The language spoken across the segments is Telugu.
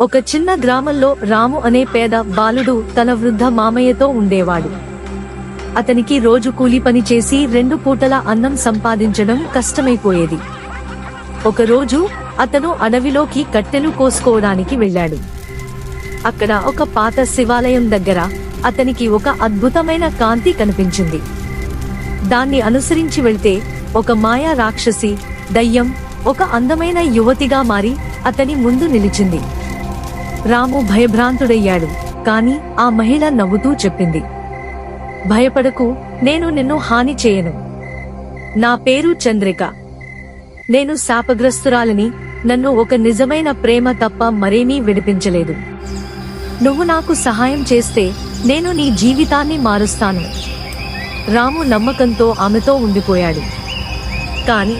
ఒక చిన్న గ్రామంలో రాము అనే పేద బాలుడు తన వృద్ధ మామయ్యతో ఉండేవాడు. అతనికి రోజు కూలి పని చేసి రెండు పూటల అన్నం సంపాదించడం కష్టమైపోయేది. ఒకరోజు అతను అడవిలోకి కట్టెలు కోసుకోవడానికి వెళ్ళాడు. అక్కడ ఒక పాత శివాలయం దగ్గర అతనికి ఒక అద్భుతమైన కాంతి కనిపించింది. దాన్ని అనుసరించి వెళ్తే ఒక మాయా రాక్షసి దయ్యం ఒక అందమైన యువతిగా మారి అతని ముందు నిలిచింది. రాము భయభ్రాంతుడయ్యాడు. కాని ఆ మహిళ నవ్వుతూ చెప్పింది. భయపడకు నేను నిన్ను హాని చేయను. నా పేరు చంద్రిక. నేను శాపగ్రస్తురాలని నన్ను ఒక నిజమైన ప్రేమ తప్ప మరేమీ విడిపించలేదు. నువ్వు నాకు సహాయం చేస్తే నేను నీ జీవితాన్ని మారుస్తాను. రాము నమ్మకంతో ఆమెతో ఉండిపోయాడు. కాని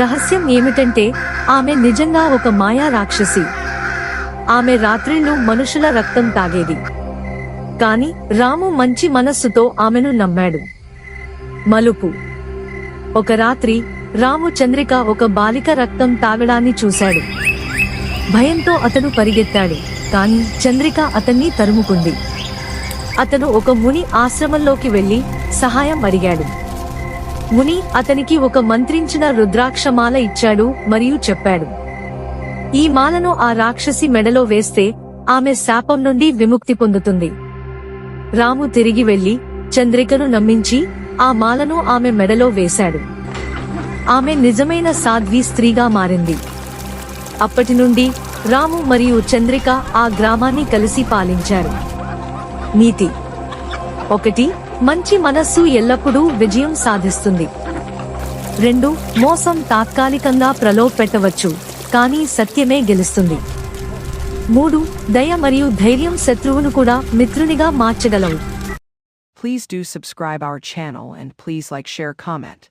రహస్యం ఏమిటంటే ఆమె నిజంగా ఒక మాయా రాక్షసి. ఆమె రాత్రిళ్ళు మనుషుల రక్తం తాగేది. కాని రాము మంచి మనస్సుతో ఆమెను నమ్మాడు. మలుపు. ఒక రాత్రి రాము చంద్రిక ఒక బాలిక రక్తం తాగడాన్ని చూశాడు. భయంతో అతను పరిగెత్తాడు కాని చంద్రిక అతన్ని తరుముకుంది. అతను ఒక ముని ఆశ్రమంలోకి వెళ్ళి సహాయం అడిగాడు. ముని అతనికి ఒక మంత్రించిన రుద్రాక్షమాల ఇచ్చాడు మరియు చెప్పాడు. ఈ మాలను ఆ రాక్షసి మెడలో వేస్తే ఆమె శాపం నుండి విముక్తి పొందుతుంది. రాము తిరిగి వెళ్ళి చంద్రికను నమ్మించి ఆ మాలను ఆమె మెడలో వేశాడు. ఆమె నిజమైన సాధ్వి స్త్రీగా మారింది. అప్పటి నుండి రాము మరియు చంద్రిక ఆ గ్రామాన్ని కలిసి పాలించారు. నీతి. ఒకటి మంచి మనస్సు ఎల్లప్పుడూ విజయం సాధిస్తుంది. రెండు మోసం తాత్కాలికంగా ప్రలోభ పెట్టవచ్చు కానీ సత్యమే గెలుస్తుంది మూడు దయ మరియు ధైర్యం శత్రువును కూడా మిత్రునిగా మార్చగలవు Please do subscribe our channel and please like share comment.